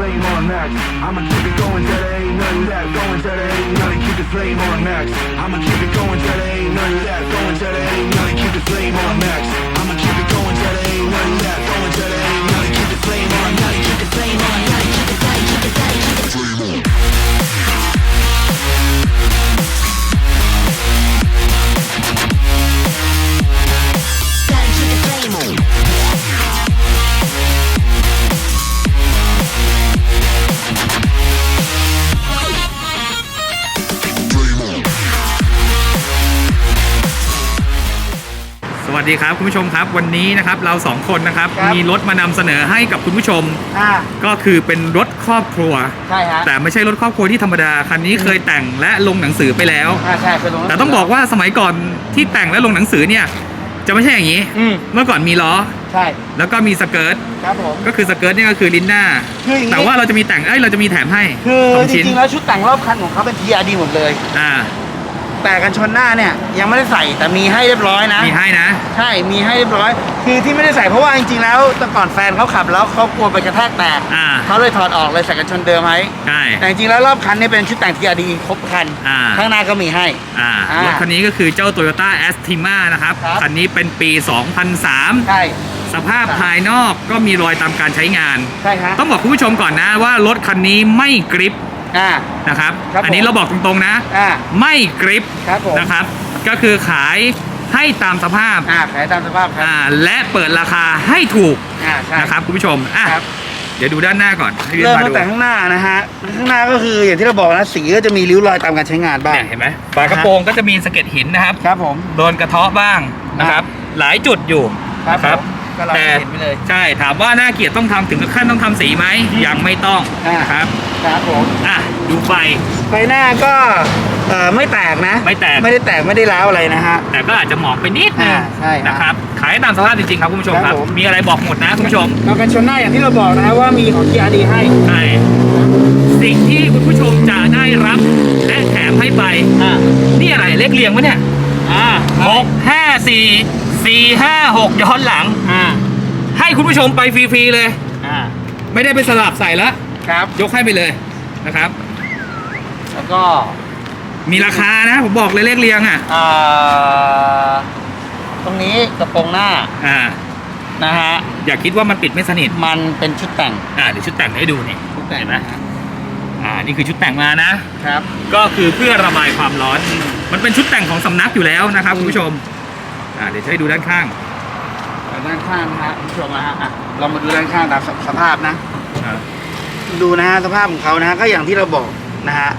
flame on max. I'ma keep it going till there ain't none left. Going till there ain't none. Keep the flame on max. I'ma keep it going till there ain't none left. Going till there ain't none. Keep the flame on max. I'ma keep it going till there ain't none left. Going till there ain't none. Keep the flame on. Gotta keep the flame on. Gotta keep it. Gotta keep it. Gotta keep the flame on. Gotta keep the flame on. วัสดีครับคุณผู้ชมครับวันนี้นะครับเราสองคนนะครับครับมีรถมานำเสนอให้กับคุณผู้ชมอ่าก็คือเป็นรถครอบครัว ใช่ฮะแต่ไม่ใช่รถครอบครัวที่ธรรมดาคันนี้เคยแต่งและลงหนังสือไปแล้ว อ่าใช่เป็นลงแต่ต้องบอกว่าสมัยก่อนที่แต่งและลงหนังสือเนี่ยจะไม่ใช่อย่างนี้ อืมเมื่อก่อนมีล้อ ใช่แล้วก็มีสเกิร์ตครับผม ก็คือสเกิร์ตเนี่ยก็คือลิ้นหน้า คืออย่างนี้ แต่ว่าเราจะมีแต่งเอ้ยเราจะมีแถมให้คือสองจชิ้นริงๆแล้วชุดแต่งรอบคันของเขาเป็น TRD หมดเลย อ่า แต่กันชนหน้าเนี่ยยังไม่ได้ใส่แต่มีให้เรียบร้อยนะ มีให้นะ ใช่ มีให้เรียบร้อย คือที่ไม่ได้ใส่เพราะว่าจริงๆแล้วแต่ก่อนแฟนเขาขับแล้วเขากลัวไปกระแทกแตกอ่า เขาเลยถอดออกเลยใส่กันชนเดิมไว้ใช่ แต่จริงๆแล้วรอบคันเนี่ยเป็นชุดแต่ง TRD ครบคัน อ่า ข้างหน้าก็มีให้ อ่าอ่ารถคันนี้ก็คือเจ้า Toyota a s t i m a นะครับ ครับ คันนี้เป็นปี2003ใช่สภาพภายนอกก็มีรอยตามการใช้งาน ใช่ฮะ ต้องบอกคุณผู้ชมก่อนนะว่ารถคันนี้ไม่กริป อ่า นะครับ ครับอันนี้ผมเราบอกตรงๆนะ อ่าไม่กริปครับผม นะครับ ก็คือขายให้ตามสภาพอ่าขายตามสภาพครับอ่าและเปิดราคาให้ถูกอ่าใช่นะครับ คุณผู้ชมอะครับ เดี๋ยวดูด้านหน้าก่อนให้พี่เริ่มมาตั้ดูงแต่ข้างหน้านะฮะข้างหน้าก็คืออย่างที่เราบอกนะสีก็จะมีริ้วรอยตามการใช้งานบ้าง เนี่ยเห็นไหมฝากระโปรงก็จะมีสะเก็ดหินนะครับ ครับผม โดนกระเทาะบ้างนะครับ หลายจุดอยู่นะคครัรับบผม ก็เราแต่เห็นไปเลยใช่ถามว่าน่าเกลียดต้องทำถึงขั้นต้องทำสีไหมยังไม่ต้องอ่านนะครับครับผมอะดูไฟ ไฟหน้าก็เอ่อไม่แตกนะ ไม่แตก ไม่ได้แตกไม่ได้ร้าวอะไรนะฮะ แต่ก็อาจจะหมองไปนิดนึงอ่าใช่ครับนะครับขายตามสภาพจริงๆครับคุณผู้ชมคครัรับ บผม มีอะไรบอกหมดนะคุณผู้ชม เรากันชนหน้าอย่างที่เราบอกนะฮะว่ามีของ TRD ให้ ใช่สิ่งที่คุณผู้ชมจะได้รับและแถมให้ไป อ่า นี่อะไรเลขเรียงวะเนี่ยอ่าหกห้าสี่ สี่ห้าหกย้อนหลัง อ่าให้คุณผู้ชมไปฟรีๆเลย อ่าไม่ได้ไปสลับใส่แล้วครับ ยกให้ไปเลยนะครับ แล้วก็มีราคานะ ผมบอกเลยเลขเรียงอะอ่าตรงนี้กระโปรงหน้าอ่านะฮะอย่าคิดว่ามันปิดไม่สนิทมันเป็นชุดแต่งอ่าเดี๋ยวชุดแต่งให้ดูนี่ชุดแต่งเห็นไหมนะฮะอ่านี่คือชุดแต่งมานะ ครับ ก็คือเพื่อระบายความร้อน มันเป็นชุดแต่งของสำนักอยู่แล้วนะครับคุณผู้ชม อ่าเดี๋ยวจะให้ดูด้านข้าง ด้านข้างนะฮะคุณผู้ชมนะฮะอะเรามาดูด้านข้างตามสสภาพนะ อ่าดูนะฮะสภาพของเขานะฮะก็อย่างที่เราบอกนะฮะ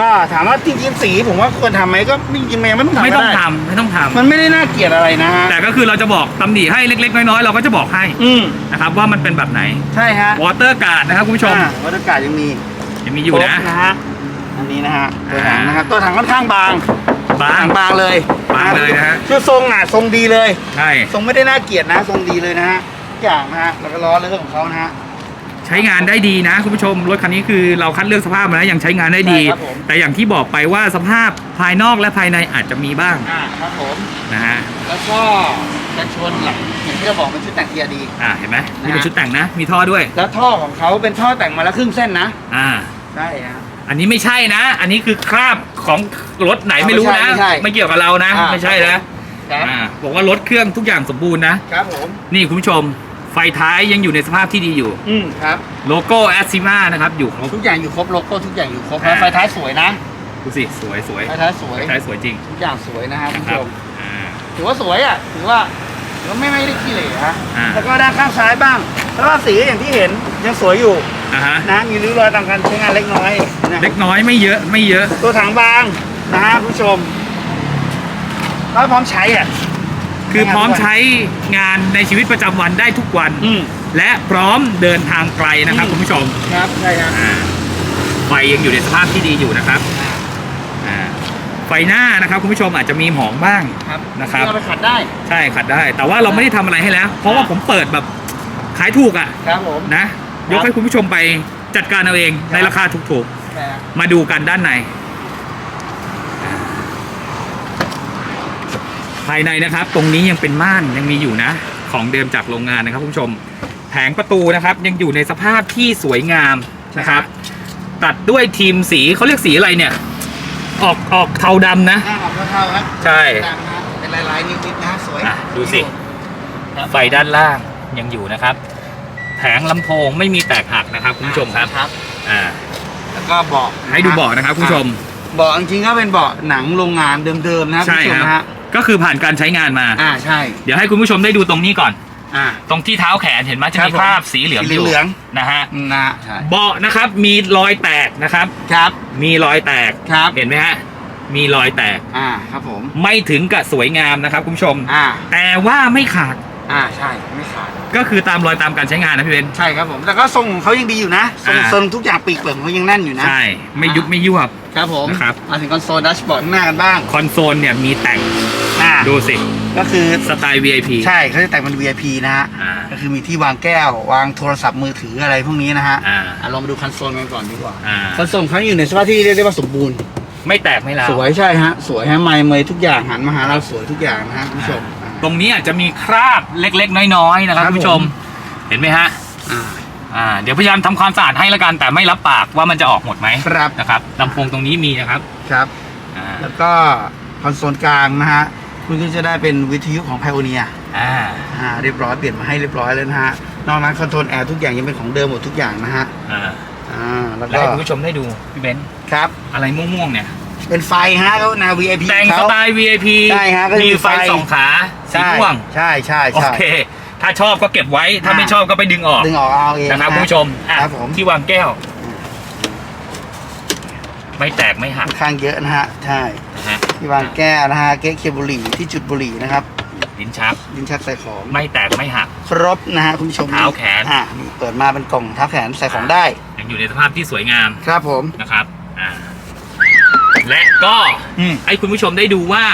ก็ถามว่าจริงๆสีผมว่าควรทำไหมก็จริงๆมันไม่ต้องทำไม่ก็ต้องด้ทำไม่ต้องทำมันไม่ได้น่าเกลียดอะไรนะฮะแต่ก็คือเราจะบอกตำหนิให้เล็กๆ น้อยๆเราก็จะบอกให้อืมนะครับว่ามันเป็นแบบไหนใช่ฮะวอเตอร์การ์ดนะครับคุณผู้ชมอ่าวัตถุกาศยังมียังมีอยู่ครบนะนะฮะอันนี้นะฮะตัวถังอ่านนะครับตัวถังค่อนข้างบาง บางถังบางเลยบางเลยนะฮะคือทรงอะทรงดีเลยใช่ทรงไม่ได้น่าเกลียดนะทรงดีเลยนะฮะทุกอย่างนะฮะแล้วก็ล้อเรื่องของเขานะฮะใช้งานได้ดีนะ คุณผู้ชมรถคันนี้คือเราคัดเลือกสภาพมาแล้วยังใช้งานได้ดีใช่ครับผมแต่อย่างที่บอกไปว่าสภาพภายนอกและภายในอาจจะมีบ้างอ่าครับผมนะฮะแล้วก็กันชนหลังอย่างที่เราบอกเป็นชุดแต่งเทียดีอ่าเห็นไหมนี่เป็นนะฮะชุดแต่งนะ มีท่อด้วย แล้วท่อของเขาเป็นท่อแต่งมาแล้วครึ่งเส้นนะอ่าใช่ฮะ อันนี้ไม่ใช่นะ อันนี้คือคราบของรถไหนไม่รู้นะ ไม่ใช่ไม่ใช่ไม่เกี่ยวกับเรานะ อ่า ไม่ใช่นะครับอ่าบอกว่ารถเครื่องทุกอย่างสมบูรณ์นะ ครับผมนี่คุณผู้ชม ไฟท้ายยังอยู่ในสภาพที่ดีอยู่ อืมครับโลโก้แอสซิมานะครับ อยู่ครบ ทุกอย่างอยู่ครบโลโก้ทุกอย่างอยู่ครบอ่าแล้วไฟท้ายสวยนะดูสิ สวยสวยไฟท้ายสวยไฟท้ายสวยจริงทุกอย่างสวยนะฮะคุณนะคผู้รับชมอ่า ถือว่าสวยอะถือว่าถือว่าไม่ไม่ได้ขี้เหร่ฮะอ่า แล้วก็ด้านข้างซ้ายบ้างแล้วก็สีก็อย่างที่เห็นยังสวยอยู่ อ่าฮะ นะมีริ้วรอยตามการใช้งานเล็กน้อยนะเล็กน้อยไม่เยอะไม่เยอะ ตัวถังบางนะฮะคุณผู้ชมแล้วพร้อมใช้อะ คือพร้อมใช้งานในชีวิตประจำวันได้ทุกวัน อืม และพร้อมเดินทางไกลนะครับอืม คุณผู้ชมครับใช่ครับอ่าไฟยังอยู่ในสภาพที่ดีอยู่นะครับอ่าไฟหน้านะครับคุณผู้ชมอาจจะมีหมองบ้าง ครับนะครับ เอาไปขัดได้ ใช่ขัดได้ แต่ว่าเราไม่ได้ทำอะไรให้แล้ว เพราะว่าผมเปิดแบบขายถูกอะ ครับผม นะ ยกให้คุณผู้ชมไปจัดการเอาเองในราคาถูกใช่ครับๆมาดูกันด้านใน ภายในนะครับ ตรงนี้ยังเป็นม่านยังมีอยู่นะ ของเดิมจากโรงงานนะครับคุณผู้ชม แผงประตูนะครับ ยังอยู่ในสภาพที่สวยงามนะครับ ตัดด้วยทีมสีเขาเรียกสีอะไรเนี่ย ออกออกเทาดำนะหน้าออกเท่าๆครับใช่ดังนะเป็นลายๆนิดๆนะสวย อะดูสิครับไฟด้านล่างยังอยู่นะครับ แผงลำโพงไม่มีแตกหักนะครับคุณผู้ชมครับครับ อ่าแล้วก็เบาะให้ดูเบาะนะครับคุณผู้ชม เบาะจริงๆก็เป็นเบาะหนังโรงงานเดิมๆนะใช่คุณผู้ชมครับนะฮะก็คือผ่านการใช้งานมา อ่าใช่เดี๋ยวให้คุณผู้ชมได้ดูตรงนี้ก่อน อ่า ตรงที่เท้าแขนเห็นไหมจะครับมีผมคราบสีเหลืองสีอยู่เหลือง นะฮะนะฮะใช่เบาะนะครับมีรอยแตกนะครับ ครับมีรอยแตกครับเห็นไหมฮะมีรอยแตก อ่าครับผม ไม่ถึงกับสวยงามนะครับคุณผู้ชม อ่าแต่ว่าไม่ขาด อ่าใช่ไม่ขาดก็คือตามรอยตามการใช้งานนะพี่เบน ใช่ครับผมแต่ก็ทรงของเขายังดีอยู่นะทรงอ่า ทรงทุกอย่างปีกเปลือกของเขายังแน่นอยู่นะ ใช่ ไม่ยุบไม่ยวบ ครับผมนะครับ มาถึงคอนโซลดัชบอร์ดข้างหน้ากันบ้างคอนโซลเนี่ยมีแต่งอ่าดูสิ ก็คือสไตล์ VIP ใช่เขาจะแต่งเป็น VIP นะฮะอ่าก็คือมีที่วางแก้ว วางโทรศัพท์มือถืออะไรพวกนี้นะฮะอ่าอะลองมาดูคอนโซลกันก่อนดีกว่าอ่าคอนโซลของเขาอยู่ในสภาพที่เรียกได้ว่าสมบูรณ์ ไม่แตกไม่ร้าว สวยใช่ฮะ สวยฮะไมค์เมย์ทุกอย่างหันมาหาเราสวยทุกอย่างนะฮะคุณผู้ชม ตรงนี้อาจจะมีคราบเล็กๆ น้อยๆนะครับครับคุณผู้ชม ผม เห็นไหมฮะอ่าอ่าเดี๋ยวพยายามทำความสะอาดให้แล้วกันแต่ไม่รับปากว่ามันจะออกหมดไหมครับนะครับลำโพงตรงนี้มีนะครับครับ อ่าแล้วก็คอนโซลกลางนะฮะ คุณก็จะได้เป็นวิทยุของ Pioneer อ่าอ่าเรียบร้อยเปลี่ยนมาให้เรียบร้อยแล้วนะฮะ นอกนั้นคอนโทรลแอร์ทุกอย่างยังเป็นของเดิมหมดทุกอย่างนะฮะอ่าอ่าแล้วแล้วก็ให้คุณผู้ชมได้ดูพี่เบนซ์ครับอะไรม่วงๆเนี่ย เป็นไฟฮะเขาแนว VIP แต่งสเขา ไตล์ VIP ใช่ฮะก็จะมีมีไฟไฟ สองขาสีใช่ม่วง ใช่ใช่โอใช่ เค ถ้าชอบก็เก็บไว้ ถ้าอ่า ไม่ชอบก็ไปดึงออกดึงออกเอาเองนะครับคุณผู้ชมอะครับผมที่วางแก้ว ไม่แตกไม่หักค่อนข้างเยอะนะฮะใช่นะฮะที่วางแก้วนะฮะเก๊กเคบุหรี่ที่จุดบุหรี่นะครับลิ้นชัก ลิ้นชักใส่ของ ไม่แตกไม่หัก ครบนะฮะคุณผู้ชมเท้าแขน อ่านี่เปิดมาเป็นกล่องเท้าแขนใส่ของได้ยังอยู่ในสภาพที่สวยงามครับผม นะครับ อ่า และก็อืม ให้คุณผู้ชมได้ดูว่า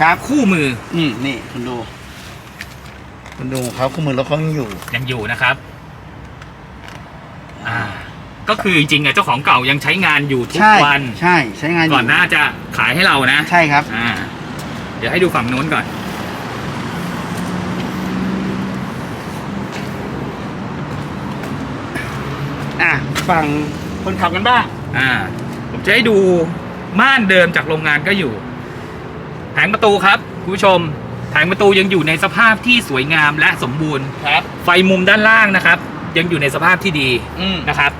ครับ คู่มืออืมนี่คุณดู คุณดูเขาคู่มือแล้วเขายังอยู่ ยังอยู่นะครับ อ่า ก็คือจริงๆอะเจ้าของเก่ายังใช้งานอยู่ทุกใช่วัน ใช่ใช้งานอยู่ก่อนหน้าจะขายให้เรานะ ใช่ครับ อ่า เดี๋ยวให้ดูฝั่งนู้นก่อน อะฝั่งคนขับกันบ้างอ่า ผมจะให้ดู ม่านเดิมจากโรงงานก็อยู่แผงประตูครับคุณผู้ชมแผงประตูยังอยู่ในสภาพที่สวยงามและสมบูรณ์ ครับ ไฟมุมด้านล่างนะครับ ยังอยู่ในสภาพที่ดีอืมนะครับ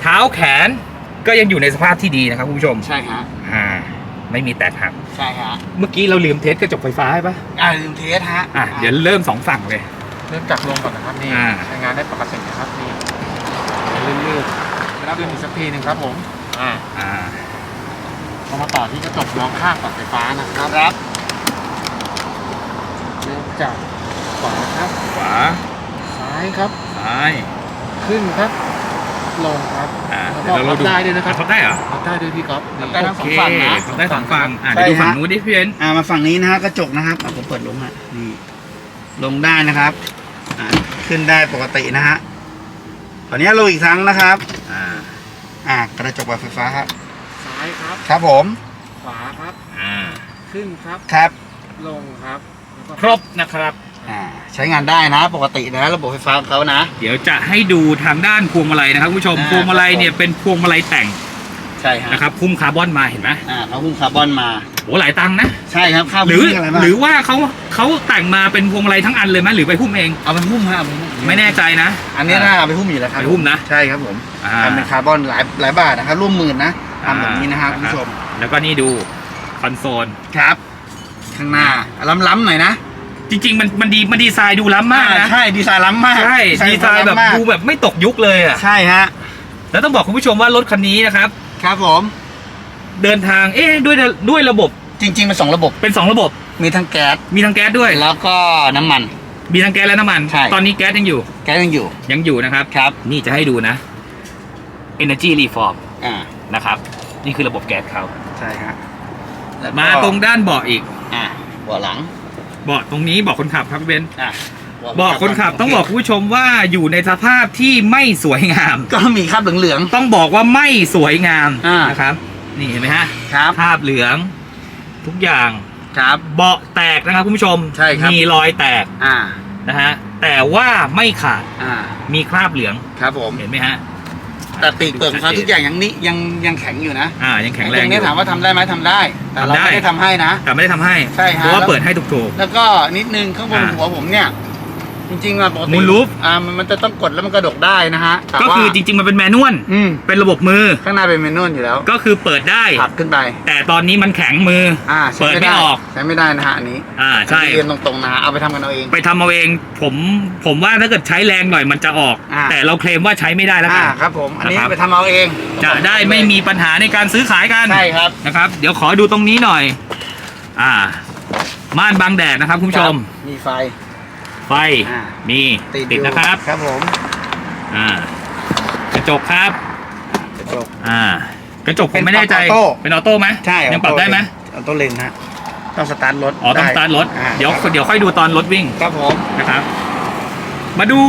เท้าแขนก็ยังอยู่ในสภาพที่ดีนะครับคุณผู้ชมใช่ฮะอ่าไม่มีแตกหักใช่ฮะเมื่อกี้เราลืมเทสกระจกไฟฟ้าใช่ปะอ่าลืมเทสฮะอะเดี๋ยวเริ่มสองฝั่งเลย เริ่มจากลงก่อนนะครับนี่อ่า ใช้งานได้ปกตินะครับนี่ลื่นๆแล้วขึ้นอีกสักทีหนึ่งครับผมอ่าอ่า เรามาต่อที่กระจกมองข้างปรับไฟฟ้านะครับครับเริ่มจากขวาครับ ขวาซ้ายครับ ซ้ายขึ้นครับ ลงครับอ่าแล้วก็พับได้ด้วยนะครับพับได้เหรอพับได้ด้วยพี่ก๊อฟนี่พับได้ทั้งโอสเคฝั่งนะ พับได้สองฝั่งอ่าใช่เดี๋ยวดูฝั่งฮะ นู้นดิพี่เบนซ์อ่ามาฝั่งนี้นะฮะกระจกนะครับอะผมเปิดลงฮะนี่ลงได้นะครับอ่าขึ้นได้ปกตินะฮะตอนนี้ลงอีกครั้งนะครับ อ่าอ่ากระจกแบบไฟฟ้าครับซ้ายครับ ครับผม ขวาครับ อ่า ขึ้นครับ ครับ ลงครับแล้วก็ครบนะครับ อ่า ใช้งานได้นะ ปกตินะ ระบบไฟฟ้าของเขานะ เดี๋ยวจะให้ดูทางด้านพวงมาลัยนะครับคุณผู้ชม อ่า พวงมาลัยครับผมเนี่ยเป็นพวงมาลัยแต่งใช่ฮะนะครับหุ้มคาร์บอนมาเห็นไหมอ่าเขาหุ้มคาร์บอนมา โอ้หลายตังค์นะ ใช่ครับข้าวหรือหุ้มอะไรบ้างหรือว่าเขาเขาแต่งมาเป็นพวงมาลัยทั้งอันเลยไหมหรือไปหุ้มเอง เอาไปหุ้มฮะเอาไปหุ้มไม่แน่ใจนะ อันนี้น่าเอาไปหุ้มอยู่แล้วครับไปหุ้มนะ ใช่ครับผมอ่า ทำเป็นคาร์บอนหลายหลายบาทนะครับร่วมหมื่นนะ ทำแบบนี้นะฮะอ่าคุณผู้ชมแล้วก็นี่ดูคอนโซลครับ ข้างหน้าล้ำๆหน่อยนะจริงๆมันมันดีมันดีไซน์ดูล้ำมากอ่นะใช่ดีไซน์ล้ำมากใช่ดีไซน์แบบล้ำมากดูแบบไม่ตกยุคเลยอะใช่ฮะแล้วต้องบอกคุณผู้ชมว่ารถคันนี้นะครับ ครับผม เดินทางเอ๊ะด้วยด้วยระบบ จริงๆเป็นสองระบบเป็นสองระบบ มีทั้งแก๊สมีทั้งแก๊สด้วย แล้วก็น้ำมัน มีทั้งแก๊สและน้ำมันใช่ตอนนี้แก๊สยังอยู่ แก๊สยังอยู่ยังอยู่นะครับครับ นี่จะให้ดูนะ Energy Reform อ่า นะครับ นี่คือระบบแก๊สเขาใช่ฮะแล้วก็มาตรงด้านเบาะอีก อ่าเบาะหลังเบาะตรงนี้เบาะคนขับครับพี่เบนซ์อ่าเบาะคนขับต้องบอกคุณผู้ชมว่าอยู่ในสภาพที่ไม่สวยงาม ก็มีคราบเหลือง ต้องบอกว่าไม่สวยงามอ่าน นะครับ นี่เห็นไหมฮะๆครับภาพเหลือง ทุกอย่างครับ เบาะแตกนะครับคุณผู้ชมใช่ครับ มีรอยแตกอ่า นะฮะแต่ว่าไม่ขาดอ่า มีคราบเหลืองครับผม เห็นไหมฮะ แต่ปีกเปลือกของเขาทุกอย่างยังนี่ยังยังแข็งอยู่นะอ่ายังแข็งแรตงรงอนี้ยู่ถามว่าทำได้ไหมทำได้ แต่เราทำได้ ไม่ได้ทำให้นะ แต่ไม่ได้ทำให้ใช่ฮะ เพราะว่าแล้วเปิดให้ถูกแล้วก็นิดนึงข้างบนอ่า หัวผมเนี่ย จริงๆอะปกติ Moonroof อ่ามันมันจะต้องกดแล้วมันกระดกได้นะฮะแต่ๆก็ว่าคือจริง ๆ มันเป็นแมนนวลอืมเป็นระบบมือ ข้างหน้าเป็นเมนูอยู่แล้วก็คือเปิดได้ผลักขึ้นไป แต่ตอนนี้มันแข็งมืออ่าเปิดไม่ออก ใช้ไม่ได้นะฮะอันนี้อ่าใช่ เรียนตรงๆนะฮะเอาไปทำกันเอาเอง ไปทำเอาเองผมผมว่าถ้าเกิดใช้แรงหน่อยมันจะออก อ่า แต่เราเคลมว่าใช้ไม่ได้แล้วกัอ่าน ครับผมอันนี้นะครับ ไปทำเอาเองจะได้ไม่มีปัญหาในการซื้อขายกันใช่ครับ นะครับ เดี๋ยวขอดูตรงนี้หน่อย อ่า ม่านบังแดดนะครับคุณผู้ชม ครับมีไฟ ไฟอ่ามีติดติดอยู่นะครับ ครับผมอ่า กระจกครับ กระจก อ่า กระจกผมไม่แน่ใจเป็นออโต้ เป็นออโต้ไหมใช่ยังปรับได้ไหมออโต้เลนฮะต้องสตาร์ทรถอ๋อต้องสไตาร์ทรถ อ่าเดี๋ยวเดี๋ยวค่อยดูตอนรถวิ่งครับผม นะครับ มาดู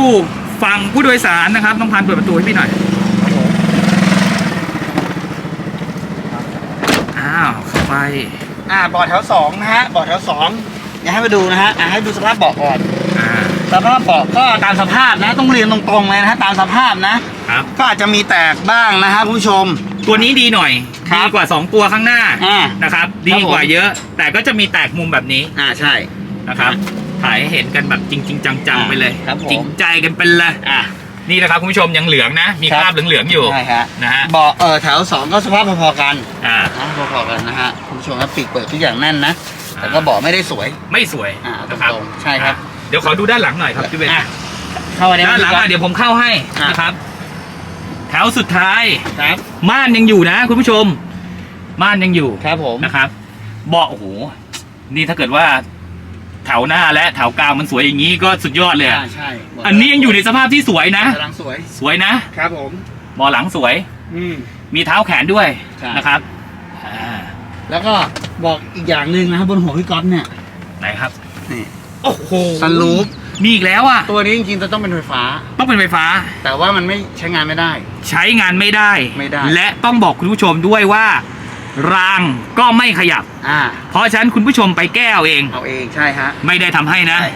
ฝั่งผู้โดยสารนะครับต้องพันเปิดประตูให้พี่หน่อยครับผมอ้าวเข้าไป อ่าเบาะแถวสองนะฮะเบาะแถวสอง อย่าให้มาดูนะฮะอ่าให้ดูสภาพเบาะก่อนอ่า สภาพเบาะก็ตามสภาพนะ ต้องเรียนตรงๆเลยนะฮะตามสภาพนะ ครับ ก็อาจจะมีแตกบ้างนะฮะคุณผู้ชม ตัวนี้ดีหน่อย ครับ ดีกว่า 2 ตัวข้างหน้า อ่า นะครับครับดีกว่าผม เยอะ แต่ก็จะมีแตกมุมแบบนี้อ่าใช่ นะครับ ถ่ายให้เห็นกันแบบจริง ๆ จังๆ ไปเลย ครับผม จริงใจกันเป็นเลย อ่านี่นะครับคุณผู้ชมยังเหลืองนะ มีครับคราบเหลืองๆอยู่ ใช่ฮะนะฮะ เบาะเออแถวสองก็สภาพพอๆกันอ่า นะพอๆกันนะฮะคุณผู้ชมครับปีกเปิดทุกอย่างแน่นนะ แต่ก็เบาะไม่ได้สวย ไม่สวยอ่านะครับตรงๆใช่ครับ อะเดี๋ยวขอดูด้านหลังหน่อยครับพี่เบนอะเข้าไปในด้านหลังอะเดี๋ยวผมเข้าให้อะนะครับแถวสุดท้าย ครับ ม่านยังอยู่นะ คุณผู้ชม ม่านยังอยู่ครับผม นะครับ เบาะโอ้โหนี่ถ้าเกิดว่าแถวหน้าและแถวกลางมันสวยอย่างนี้ก็สุดยอดเลยอะอ่าใช่อันนี้ยังอยู่ในสภาพที่สวยนะ กำลังสวย สวยนะครับผม เบาะหลังสวย อืม มีเท้าแขนด้วยใช่ นะครับอ่า แล้วก็บอกอีกอย่างหนึ่งนะครับบนหัวพี่ก๊อฟเนี่ยไหนครับนี่โอ้โหซันรูฟมีอีกแล้วอะตัวนี้จริงๆจะต้องเป็นไฟฟ้า ต้องเป็นไฟฟ้า แต่ว่ามันไม่ใช้งานไม่ได้ ใช้งานไม่ได้ ไม่ได้ และต้องบอกคุณผู้ชมด้วยว่า รางก็ไม่ขยับ อ่า เพราะฉะนั้นคุณผู้ชมไปแก้เอาเอง เอาเองใช่ฮะ ไม่ได้ทำให้นะ ใช่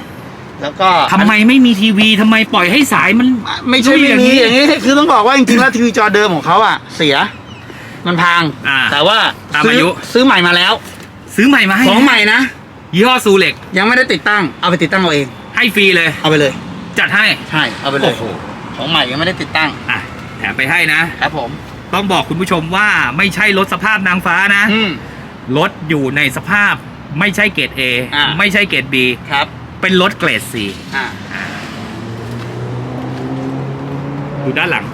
แล้วก็ทำไมไม่มีทีวีทำไมปล่อยให้สายมันไม่ใช่ไม่มีอย่างนี้ คือต้องบอกว่าจริงๆแล้วทีวีจอเดิมของเขาอะเสีย มันพัง อ่าแต่ว่าตามซื้อายุ ซื้อใหม่มาแล้ว ซื้อใหม่มาให้ของใหม่นะ ยี่ห้อซูเล็ก ยังไม่ได้ติดตั้ง เอาไปติดตั้งเอาเอง ให้ฟรีเลย เอาไปเลย จัดให้ ใช่ เอาไปเลโอ้ย โห ของใหม่ยังไม่ได้ติดตั้ง อะแถมไปให้นะ ครับผม ต้องบอกคุณผู้ชมว่าไม่ใช่รถสภาพนางฟ้านะ อืม รถอยู่ในสภาพไม่ใช่เกรด A อ่า ไม่ใช่เกรด B ครับ เป็นรถเกรด C อ่า ดูด้านหลัง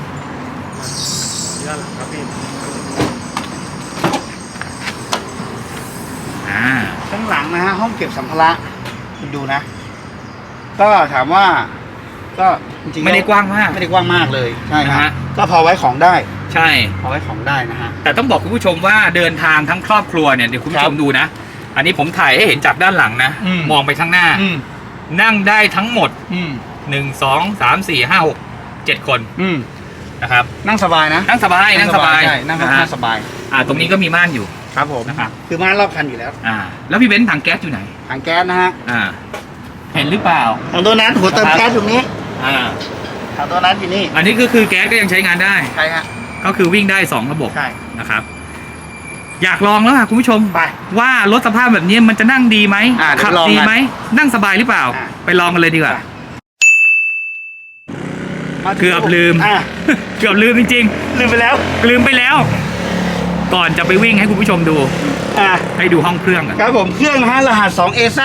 ด้านหลังครับพี่ อ่า ข้างหลังนะฮะห้องเก็บสัมภาระคุณดูนะ ก็ถามว่า ก็จริงๆไม่ได้กว้างมาก ไม่ได้กว้างมากเลยใช่นะฮะฮะ ก็พอไว้ของได้ ใช่ พอไว้ของได้นะฮะ แต่ต้องบอกคุณผู้ชมว่าเดินทางทั้งครอบครัวเนี่ยเดี๋ยวคุณผู้ชมครับดูนะ อันนี้ผมถ่ายให้เห็นจากด้านหลังนะ อืม มองไปข้างหน้า อืมนั่งได้ทั้งหมดอืมหนึ่งสองสามสี่ห้าหกเจ็ดคนอืมนะครับ นั่งสบายนะนั่งสบายนั่งสบายใช่นั่งค่อนนะข้าฮะงสบาย อ่าตรงนี้ก็มีม่านอยู่ ครับผมนะครับ คือม่านรอบคันอยู่แล้วอ่า แล้วพี่เบนซ์ถังแก๊สอยู่ไหน ถังแก๊สนะฮะอ่า เห็นหรือเปล่าถังตัวนั้นหัวเติมครับแก๊สอยู่นี้อ่าถังตัวนั้นอยู่นี่อันนี้ก็คือแก๊สก็ยังใช้งานได้ ใช่ฮะ ก็คือวิ่งได้สองระบบใช่ นะครับ อยากลองแล้วค่ะคุณผู้ชม ไป ว่ารถสภาพแบบนี้มันจะนั่งดีไหมอ่าเดี๋ยวขัลองดีกันไหม นั่งสบายหรือเปล่า อ่า ไปลองกันเลยดีกว่า มาถึงเกือบลืม อะเกือบลืมจริงลืมไปแล้ว ๆ ลืมไปแล้ว ก่อนจะไปวิ่งให้คุณผู้ชมดู อะให้ดูห้องเครื่องกันครับผมเครื่องนะฮะรหัส 2AZ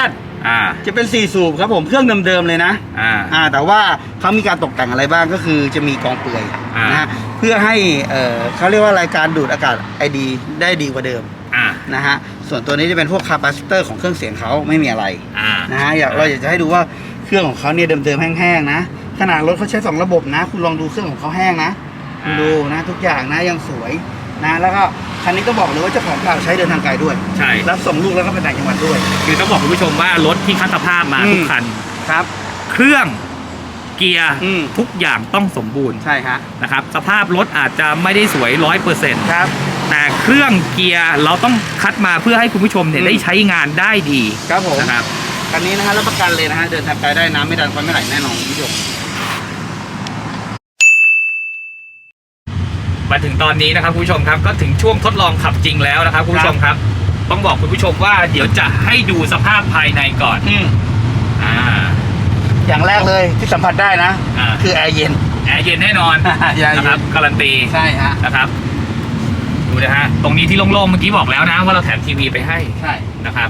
อ่า จะเป็น 4 สูบครับผมเครื่องเดิมๆเลยนะอ่า อ่าแต่ว่าเขามีการตกแต่งอะไรบ้างก็คือจะมีกองเปลือยอ่าน นะฮะเพื่อให้เอ่อเขาเรียกว่ารายการดูดอากาศไอดีได้ดีกว่าเดิมอ่า นะฮะส่วนตัวนี้จะเป็นพวกคาปาซิเตอร์ของเครื่องเสียงเขาไม่มีอะไร อ่า นะฮะอยากเราอยากจะให้ดูว่าเครื่องของเขาเนี่ยเดิมๆแห้งๆนะขนาดรถเขาใช้สองระบบนะ คุณลองดูเครื่องของเขาแห้งนะคุณดูนะทุกอย่างนะยังสวย นะแล้วก็คันนี้ก็บอกเลยว่าเจ้าของเก่าใช้เดินทางไกลด้วยใช่ รับส่งลูกแล้วก็ไปต่างจังหวัดด้วยคือต้องบอกคุณผู้ชมว่ารถที่คัดสภาพมาอืมทุกคัน ครับ เครื่องเกียร์อืม ทุกอย่างต้องสมบูรณ์ใช่ฮะนะครับ สภาพรถอาจจะไม่ได้สวยร้อยเปอร์เซ็นต์ครับ แต่เครื่องเกียร์เราต้องคัดมาเพื่อให้คุณผู้ชมเนี่ยอืม ได้ใช้งานได้ดีครับผมนะครับ คันนี้นะฮะรับประกันเลยนะฮะเดินทางไกลได้น้ำไม่ดันควันไม่ไหลแน่นอนคุณผู้ชม มาถึงตอนนี้นะครับคุณผู้ชมครับก็ถึงช่วงทดลองขับจริงแล้วนะครับคุณผู้ชมครับ ต้องบอกคุณผู้ชมว่าเดี๋ยวจะให้ดูสภาพภายในก่อนอืมอ่า อย่างแรกเลยที่สัมผัสได้นะ อ่า คือแอร์เย็น แอร์เย็นแน่นอน แอร์เย็น นะครับการันตีใช่ฮะนะครับดูนะฮะตรงนี้ที่โล่งๆเมื่อกี้บอกแล้วนะว่าเราแถมทีวีไปให้ใช่นะครับ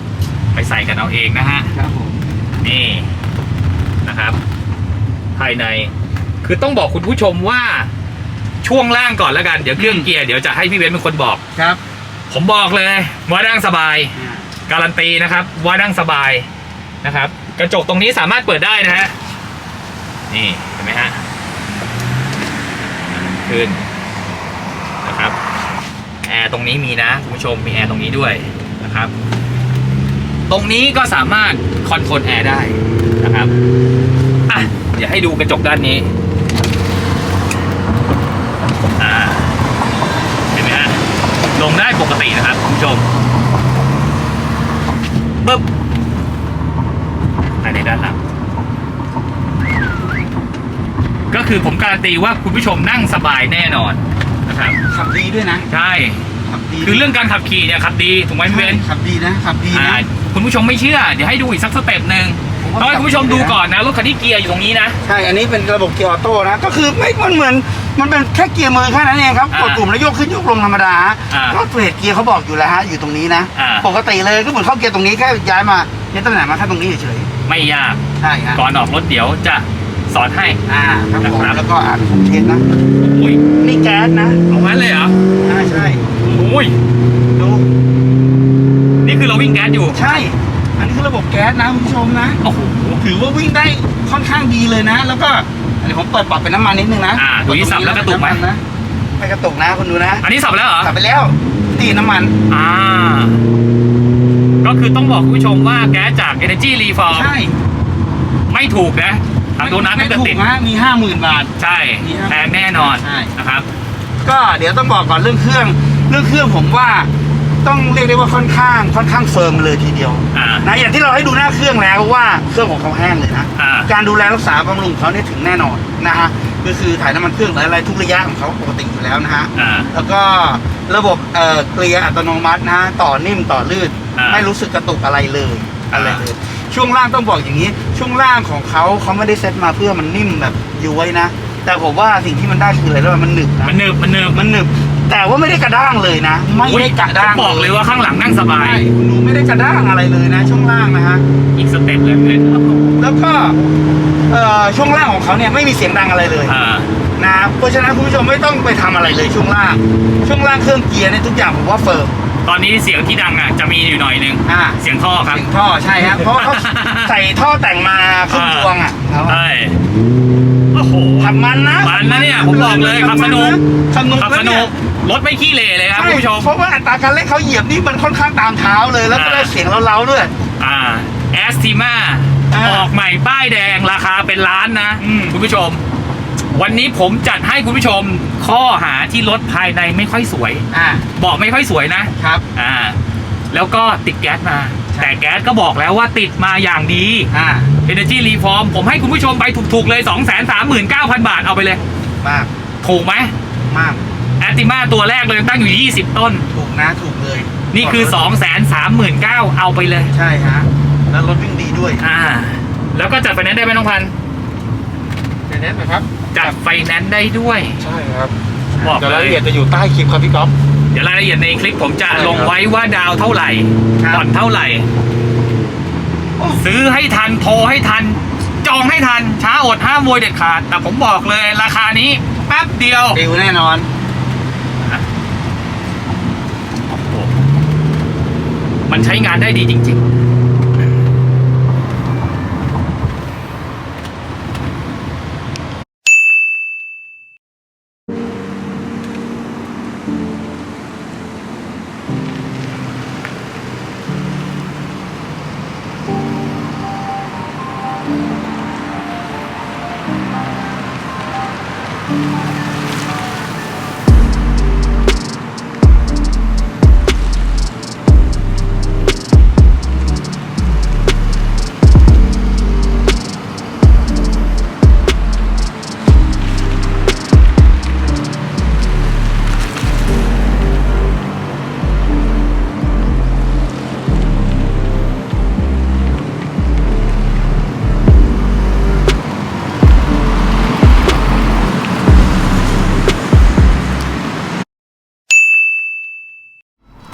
ไปใส่กันเอาเองนะฮะ ครับผมนี่นะครับ ภายในคือต้องบอกคุณผู้ชมว่า ช่วงล่างก่อนแล้วกัน เดี๋ยวเครื่องเกียร์เดี๋ยวจะให้พี่เว้นเป็นคนบอก ครับผมบอกเลยว่านั่งสบาย การันตีนะครับ ว่านั่งสบายนะครับ กระจกตรงนี้สามารถเปิดได้นะฮะนี่เห็นไหมฮะขึ้นนะครับแอร์ตรงนี้มีนะคุณผู้ชมมีแอร์ตรงนี้ด้วยนะครับ ตรงนี้ก็สามารถคอนโทรลแอร์ได้นะครับอะเดี๋ยวให้ดูกระจกด้านนี้อ่าเห็นไหมฮะลงได้ปกตินะครับคุณ ผู้ชมปึ๊บภายในด้านหลัง ก็คือผมการันตีว่าคุณผู้ชมนั่งสบายแน่นอนนะครับ ขับดีด้วยนะใช่ ขับดีคือเรื่องการขับขี่เนี่ยขับดีถูกไหมพี่เบนขับดีนะขับดีอ่านะคุณผู้ชมไม่เชื่อ เดี๋ยวให้ดูอีกสักสเต็ปหนึ่งผมว่า ต้องให้คุณผู้ชมดูก่อนนะรถคันที่เกียร์อยู่ตรงนี้นะ ใช่ อันนี้เป็นระบบเกียร์ออโต้นะ ก็คือไม่มันเหมือน มันเป็นแค่เกียร์มือแค่นั้นเองครับอ่ากดปุ่มแล้วโยกขึ้นโยกลงธรรมดา อ่าก็เฟรดเกียร์เขาบอกอยู่แล้วฮะ อยู่ตรงนี้นะ อ่า ปกติเลยก็เหมือนเข้าเกียร์ตรงนี้แค่ย้ายมาเนี่ยตำแหน่งมาแค่ตรงนี้เฉยไม่ยากๆ ใช่ฮะก่อนออกรถเดี๋ยวจะสอนให้ อ่าครับผมนะครับ แล้วก็อ่านผมเทสนะ อุ้ยนี่แก๊สนะเอางั้นเลยเหรออ่าใช่ อุ้ยดู นี่คือเราวิ่งแก๊สอยู่ ใช่ อันนี้คือระบบแก๊สนะคุณผู้ชมนะโอ้โหถือว่าวิ่งได้ค่อนข้างดีเลยนะ แล้วก็เดี๋ยวผมเปิดปรับเป็นน้ำมันนิดนึงนะอ่าดูที่สับแล้วกระตุกไหมนะไม่กระตุกนะคุณดูนะ อันนี้สับแล้วเหรอสับไปแล้วตีน้ำมัน อ่า ก็คือต้องบอกคุณผู้ชมว่าแก๊สจาก Energy Reform ใช่ ไม่ถูกนะทางโดนัทไม่ไม่ถูกติดนะมีห้าหมื่นบาท ใช่มีครับแพงแน่นอนใช่นะครับ ก็เดี๋ยวต้องบอกก่อนเรื่องเครื่อง เรื่องเครื่องผมว่า ต้องเรียกได้ว่าค่อนข้างค่อนข้างเฟิร์มเลยทีเดียวอ่า นะอย่างที่เราให้ดูหน้าเครื่องแล้วว่าเครื่องของเขาแห้งเลยนะอ่า การดูแลรักษาบำรุงของเขาเนี่ยถึงแน่นอนนะฮะก็คือถ่ายน้ำมันเครื่องหรืออะไรทุกระยะของเขาปกติอยู่แล้วนะฮะ อ่า แล้วก็ระบบเอ่อเกลียร์อัตโนมัตินะฮะต่อนิ่มต่อลื่น อ่าไม่รู้สึกกระตุกอะไรเลยอ่า อะไรเลย ช่วงล่างต้องบอกอย่างนี้ ช่วงล่างของเขาเขาไม่ได้เซ็ตมาเพื่อมันนิ่มแบบย้วยนะ แต่ผมว่าสิ่งที่มันได้คืออะไรรู้ไหมมันหนึบนะมันเนิบมันเนิบมันหนึบ แต่ว่าไม่ได้กระด้างเลยนะ ไม่ได้กระด้างบอกเลยว่าข้างหลังนั่งสบายใช่คุณดูไม่ได้กระด้างอะไรเลยนะ ช่วงล่างนะฮะอีกสเต็ปเลยเพื่อนแล้วก็เอ่อช่วงล่างของเขาเนี่ยไม่มีเสียงดังอะไรเลยอ่านะเพราะฉะนั้นคุณผู้ชมไม่ต้องไปทำอะไรเลยช่วงล่าง ช่วงล่างเครื่องเกียร์เนี่ยทุกอย่างผมว่าเฟิร์มตอนนี้เสียงที่ดังอะจะมีอยู่หน่อยนึงอ่าเสียงท่อครับเสียงท่อใช่ฮะเพราะเขาใส่ท่อแต่งมาครึ่งพวงอะเขาใช่โอ้โหขับมันนะมันนะเนี่ยผมบอกเลยขับสนุกสนุกขับสนุก รถไม่ขี้เหร่เลยครับใช่คุณผู้ชมเพราะว่าอัตราการเร่งเขาเหยียบนี่มันค่อนข้างตามเท้าเลย แล้วก็ได้อ่าเสียงเล้าๆด้วย อ่าแอสติมาอ่าออกใหม่ป้ายแดงราคาเป็นล้านนะอืมคุณผู้ชม วันนี้ผมจัดให้คุณผู้ชมข้อหาที่รถภายในไม่ค่อยสวยอ่าบอกไม่ค่อยสวยนะครับอ่าแล้วก็ติดแก๊สมาใช่แต่แก๊สก็บอกแล้วว่าติดมาอย่างดีอ่า Energy Reform ผมให้คุณผู้ชมไปถูกๆเลย 2 3 9 0 0 0 บาทเอาไปเลย มาก ถูกไหมมากแอ ตติมาตัวแรกเลยตั้งอยู่ 20 ต้น ถูกนะถูกเลยนี่คือ2 3 3 9 0 0 0เอาไปเลย ใช่ฮะแล้วรถวิ่งดีด้วยอ่า แล้วก็จัดไฟแนนซ์ได้ไหมน้องพันธุ์เน้นไหมครับ จัดไฟแนนซ์ได้ด้วย ใช่ครับบอกเดี๋ยวเลรายยละเอียดจะอยู่ใต้คลิปครับพี่ก๊อฟ เดี๋ยวรายละเอียดในคลิปผมจะใช่ครับลงไว้ว่าดาวเท่าไหร่ครับ ผ่อนเท่าไหร่ ซื้อให้ทันโทรให้ทัน จองให้ทันช้าอดห้ามโวยเด็ดขาด แต่ผมบอกเลยราคานี้แป๊บเดียว ดิวแน่นอน มันใช้งานได้ดีจริง ๆ